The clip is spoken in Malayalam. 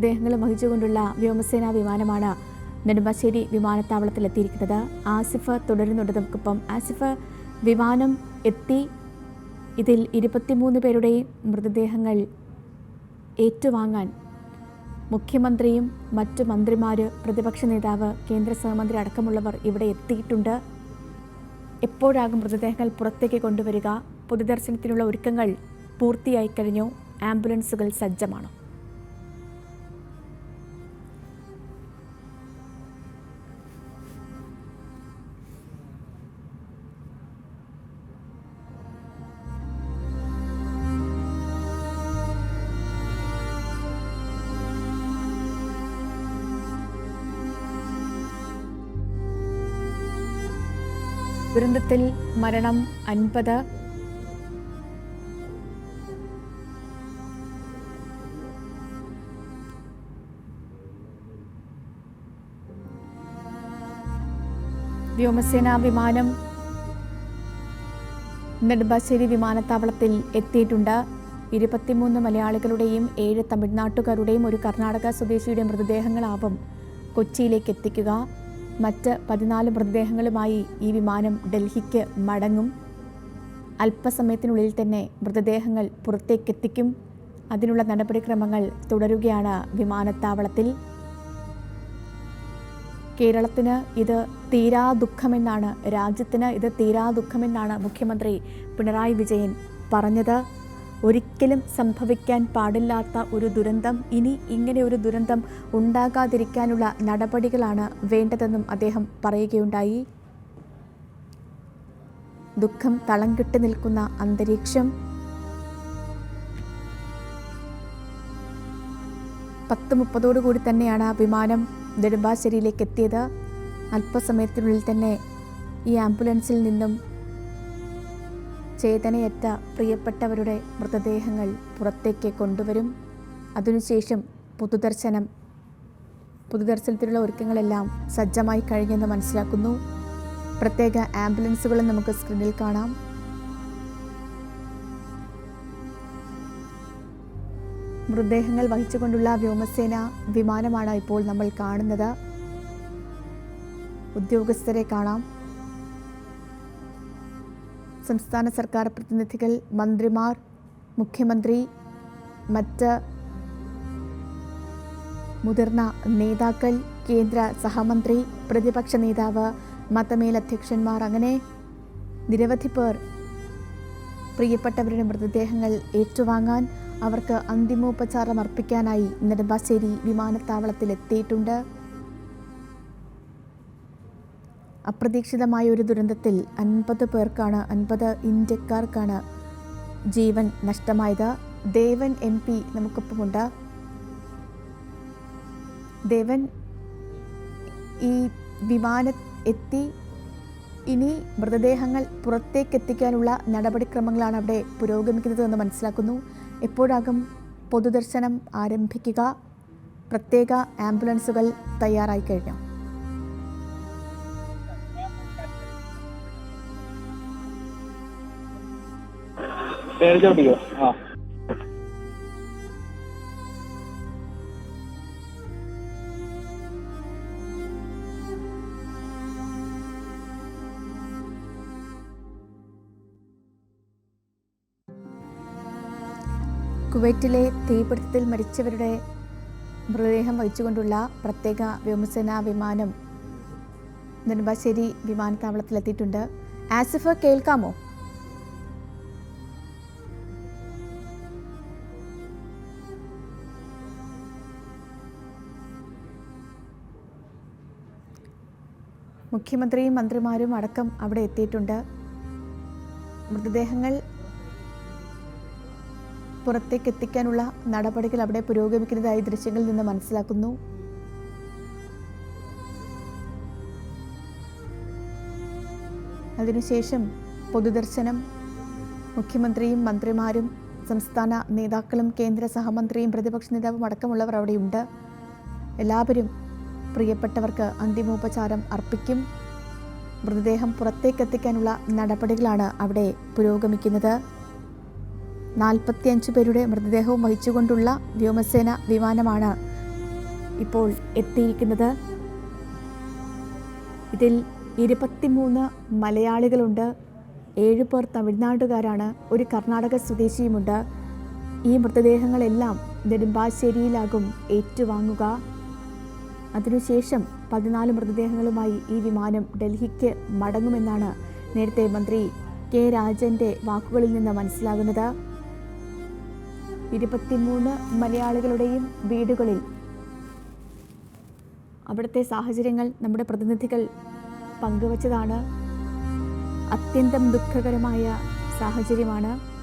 മൃതദേഹങ്ങളും വഹിച്ചുകൊണ്ടുള്ള വ്യോമസേനാ വിമാനമാണ് നെടുമ്പാശ്ശേരി വിമാനത്താവളത്തിൽ എത്തിയിരിക്കുന്നത് ആസിഫ് തുടരുന്നുണ്ട് നമുക്കിപ്പം ആസിഫ് വിമാനം എത്തി. ഇതിൽ ഇരുപത്തിമൂന്ന് പേരുടെയും മൃതദേഹങ്ങൾ ഏറ്റുവാങ്ങാൻ മുഖ്യമന്ത്രിയും മറ്റു മന്ത്രിമാർ പ്രതിപക്ഷ നേതാവ് കേന്ദ്ര സഹമന്ത്രി അടക്കമുള്ളവർ ഇവിടെ എത്തിയിട്ടുണ്ട്. എപ്പോഴാകും മൃതദേഹങ്ങൾ പുറത്തേക്ക് കൊണ്ടുവരിക? പൊതുദർശനത്തിനുള്ള ഒരുക്കങ്ങൾ പൂർത്തിയായി കഴിഞ്ഞു. ആംബുലൻസുകൾ സജ്ജമാണോ. ദുരന്തത്തിൽ മരണം അൻപത്. വ്യോമസേനാ വിമാനം നെടുമ്പാശ്ശേരി വിമാനത്താവളത്തിൽ എത്തിയിട്ടുണ്ട്. ഇരുപത്തിമൂന്ന് മലയാളികളുടെയും ഏഴ് തമിഴ്നാട്ടുകാരുടെയും ഒരു കർണാടക സ്വദേശിയുടെ മൃതദേഹങ്ങളാവും കൊച്ചിയിലേക്ക് എത്തിക്കുക. മറ്റ് പതിനാല് മൃതദേഹങ്ങളുമായി ഈ വിമാനം ഡൽഹിക്ക് മടങ്ങും. അല്പസമയത്തിനുള്ളിൽ തന്നെ മൃതദേഹങ്ങൾ പുറത്തേക്കെത്തിക്കും അതിനുള്ള നടപടിക്രമങ്ങൾ തുടരുകയാണ് വിമാനത്താവളത്തിൽ. കേരളത്തിന് ഇത് തീരാ ദുഃഖമെന്നാണ് രാജ്യത്തിന് ഇത് തീരാ ദുഃഖമെന്നാണ് മുഖ്യമന്ത്രി പിണറായി വിജയൻ പറഞ്ഞത്. ഒരിക്കലും സംഭവിക്കാൻ പാടില്ലാത്ത ഒരു ദുരന്തം ഇനി ഇങ്ങനെ ഒരു ദുരന്തം ഉണ്ടാകാതിരിക്കാനുള്ള നടപടികളാണ് വേണ്ടതെന്നും അദ്ദേഹം പറയുകയുണ്ടായി. ദുഃഖം തളം കെട്ടി നിൽക്കുന്ന അന്തരീക്ഷം. പത്ത് മുപ്പതോടുകൂടി തന്നെയാണ് വിമാനം നെടുമ്പാശ്ശേരിയിലേക്ക് എത്തിയത്. അല്പസമയത്തിനുള്ളിൽ തന്നെ ഈ ആംബുലൻസിൽ നിന്നും ചേതനയറ്റ പ്രിയപ്പെട്ടവരുടെ മൃതദേഹങ്ങൾ പുറത്തേക്ക് കൊണ്ടുവരും. അതിനുശേഷം പൊതുദർശനം. പൊതുദർശനത്തിനുള്ള ഒരുക്കങ്ങളെല്ലാം സജ്ജമായി കഴിഞ്ഞെന്ന് മനസ്സിലാക്കുന്നു. പ്രത്യേക ആംബുലൻസുകളും നമുക്ക് സ്ക്രീനിൽ കാണാം. മൃതദേഹങ്ങൾ വഹിച്ചുകൊണ്ടുള്ള വ്യോമസേന വിമാനമാണ് ഇപ്പോൾ നമ്മൾ കാണുന്നത്. ഉദ്യോഗസ്ഥരെ കാണാം. സംസ്ഥാന സർക്കാർ പ്രതിനിധികൾ മന്ത്രിമാർ മുഖ്യമന്ത്രി മറ്റ് മുതിർന്ന നേതാക്കൾ കേന്ദ്ര സഹമന്ത്രി പ്രതിപക്ഷ നേതാവ് മതമേലധ്യക്ഷന്മാർ അങ്ങനെ നിരവധി പേർ പ്രിയപ്പെട്ടവരുടെ മൃതദേഹങ്ങൾ ഏറ്റുവാങ്ങാൻ അവർക്ക് അന്തിമോപചാരം അർപ്പിക്കാനായി നെടുമ്പാശ്ശേരി വിമാനത്താവളത്തിൽ അപ്രതീക്ഷിതമായ ഒരു ദുരന്തത്തിൽ അൻപത് പേർക്കാണ് അൻപത് ഇന്ത്യക്കാർക്കാണ് ജീവൻ നഷ്ടമായത്. ദേവൻ എം പി നമുക്കൊപ്പമുണ്ട്. ദേവൻ ഈ വിമാന എത്തി. ഇനി മൃതദേഹങ്ങൾ പുറത്തേക്ക് എത്തിക്കാനുള്ള നടപടിക്രമങ്ങളാണ് അവിടെ പുരോഗമിക്കുന്നതെന്ന് മനസ്സിലാക്കുന്നു. എപ്പോഴാകും പൊതുദർശനം ആരംഭിക്കുക. പ്രത്യേക ആംബുലൻസുകൾ തയ്യാറായി കഴിഞ്ഞു. കുവൈറ്റിലെ തീപിടുത്തത്തിൽ മരിച്ചവരുടെ മൃതദേഹം വഹിച്ചുകൊണ്ടുള്ള പ്രത്യേക വ്യോമസേനാ വിമാനം നെടുമ്പാശ്ശേരി വിമാനത്താവളത്തിലെത്തിയിട്ടുണ്ട്. ആസിഫ് കേൾക്കാമോ? മുഖ്യമന്ത്രിയും മന്ത്രിമാരും അടക്കം അവിടെ എത്തിയിട്ടുണ്ട്. മൃതദേഹങ്ങൾ പുറത്തേക്ക് എത്തിക്കാനുള്ള നടപടികൾ അവിടെ പുരോഗമിക്കുന്നതായി ദൃശ്യങ്ങളിൽ നിന്ന് മനസ്സിലാക്കുന്നു. അതിനുശേഷം പൊതുദർശനം. മുഖ്യമന്ത്രിയും മന്ത്രിമാരും സംസ്ഥാന നേതാക്കളും കേന്ദ്ര സഹമന്ത്രിയും പ്രതിപക്ഷ നേതാവും അടക്കമുള്ളവർ അവിടെയുണ്ട്. എല്ലാവരും പ്രിയപ്പെട്ടവർക്ക് അന്തിമോപചാരം അർപ്പിക്കും. മൃതദേഹം പുറത്തേക്കെത്തിക്കാനുള്ള നടപടികളാണ് അവിടെ പുരോഗമിക്കുന്നത്. നാൽപ്പത്തിയഞ്ച് പേരുടെ മൃതദേഹവും വഹിച്ചുകൊണ്ടുള്ള വ്യോമസേന വിമാനമാണ് ഇപ്പോൾ എത്തിയിരിക്കുന്നത്. ഇതിൽ ഇരുപത്തിമൂന്ന് മലയാളികളുണ്ട്. ഏഴ് പേർ തമിഴ്നാട്ടുകാരാണ് ഒരു കർണാടക സ്വദേശിയുമുണ്ട്. ഈ മൃതദേഹങ്ങളെല്ലാം നെടുമ്പാശ്ശേരിയിലാകും ഏറ്റുവാങ്ങുക. അതിനുശേഷം പതിനാല് മൃതദേഹങ്ങളുമായി ഈ വിമാനം ഡൽഹിക്ക് മടങ്ങുമെന്നാണ് നേരത്തെ മന്ത്രി കെ രാജന്റെ വാക്കുകളിൽ നിന്ന് മനസ്സിലാകുന്നത്. ഇരുപത്തിമൂന്ന് മലയാളികളുടെയും വീടുകളിൽ അവിടുത്തെ സാഹചര്യങ്ങൾ നമ്മുടെ പ്രതിനിധികൾ പങ്കുവച്ചതാണ്. അത്യന്തം ദുഃഖകരമായ സാഹചര്യമാണ്.